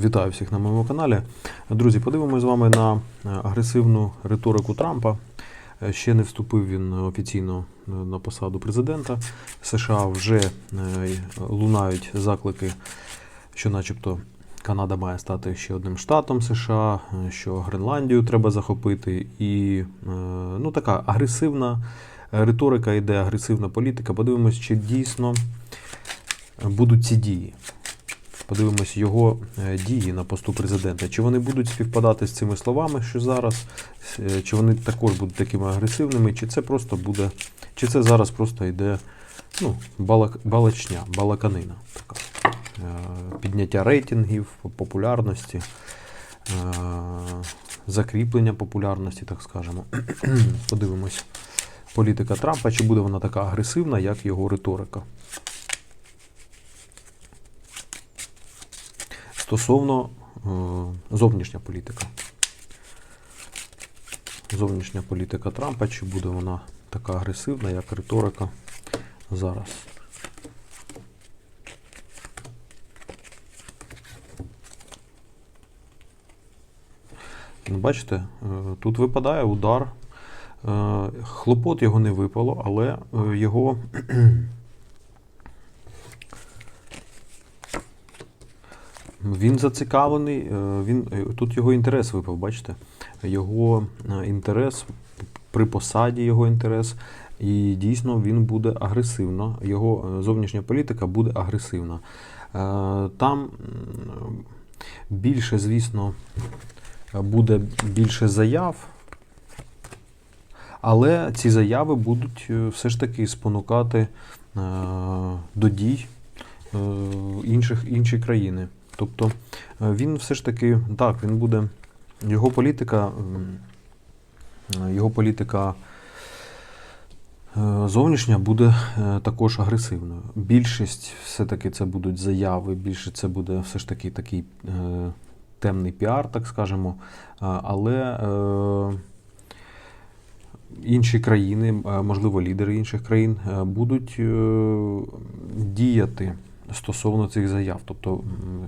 Вітаю всіх на моєму каналі. Друзі, подивимося з вами на е, агресивну риторику Трампа. Е, Ще не вступив він офіційно е, на посаду президента. США вже лунають заклики, що, начебто, Канада має стати ще одним штатом США, що Гренландію треба захопити. І ну, така агресивна риторика йде, агресивна політика. Подивимось, чи дійсно будуть ці дії. Подивимось його е, дії на посту президента. Чи вони будуть співпадати з цими словами, що зараз, е, чи вони також будуть такими агресивними, чи це просто буде, чи це зараз просто йде ну, балак, балачня, балаканина така. Е, Підняття рейтингів, популярності, закріплення популярності, так скажемо. Подивимось. Політика Трампа, чи буде вона така агресивна, як його риторика. Стосовно е, зовнішня політика. Зовнішня політика Трампа, чи буде вона така агресивна, як риторика зараз? Ну, Бачите, е, тут випадає удар. Е, Хлопот його не випало, але його Він зацікавлений, е, він, е, тут його інтерес випав, бачите? Його е, інтерес при посаді його інтерес, і дійсно він буде агресивно. Його зовнішня політика буде агресивна. Там більше, звісно, буде більше заяв, але ці заяви будуть все ж таки спонукати до дій інших, інші країни. Тобто е, він все ж таки, так, він буде, його політика, його політика е, зовнішня буде е, також агресивною. Більшість все-таки це будуть заяви, більше це буде все ж таки такий темний піар, так скажемо. Але інші країни, можливо, лідери інших країн, будуть діяти стосовно цих заяв. Тобто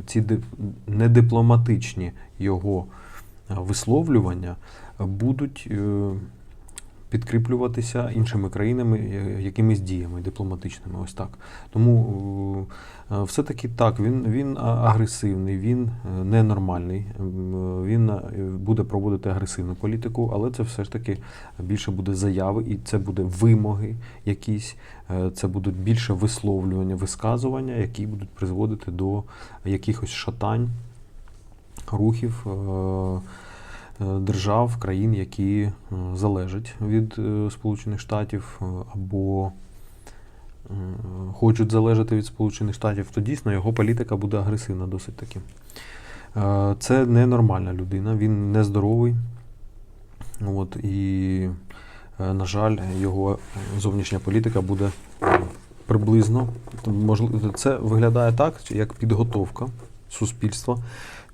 ці ди- недипломатичні його висловлювання будуть е, підкріплюватися іншими країнами е, якимись діями дипломатичними. Ось так. Тому е, все-таки так, він, він агресивний, він е, ненормальний, він буде проводити агресивну політику, але це все ж таки більше буде заяви, і це буде вимоги якісь, це будуть більше висловлювання, висказування, які будуть призводити до якихось шатань, рухів. Е, Держав, країн, які е, залежать від е, Сполучених Штатів або хочуть залежати від Сполучених Штатів, то дійсно його політика буде агресивна досить таки. Це ненормальна людина, він нездоровий. От, і, на жаль, його зовнішня політика буде приблизно. Це виглядає так, як підготовка суспільства,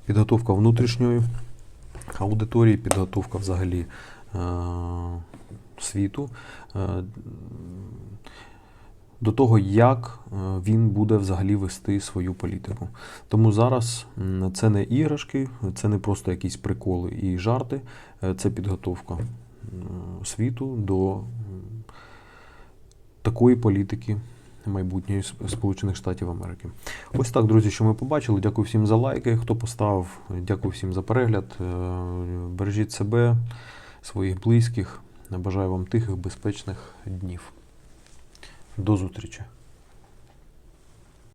підготовка внутрішньої аудиторії, підготовка взагалі е, світу е, до того, як е, він буде взагалі вести свою політику. Тому зараз це не іграшки, це не просто якісь приколи і жарти, це підготовка світу до такої політики майбутньої Сполучених Штатів Америки. Ось так, друзі, що ми побачили. Дякую всім за лайки, хто поставив. Дякую всім за перегляд. Е, Бережіть себе, своїх близьких. Бажаю вам тихих, безпечних днів. До зустрічі!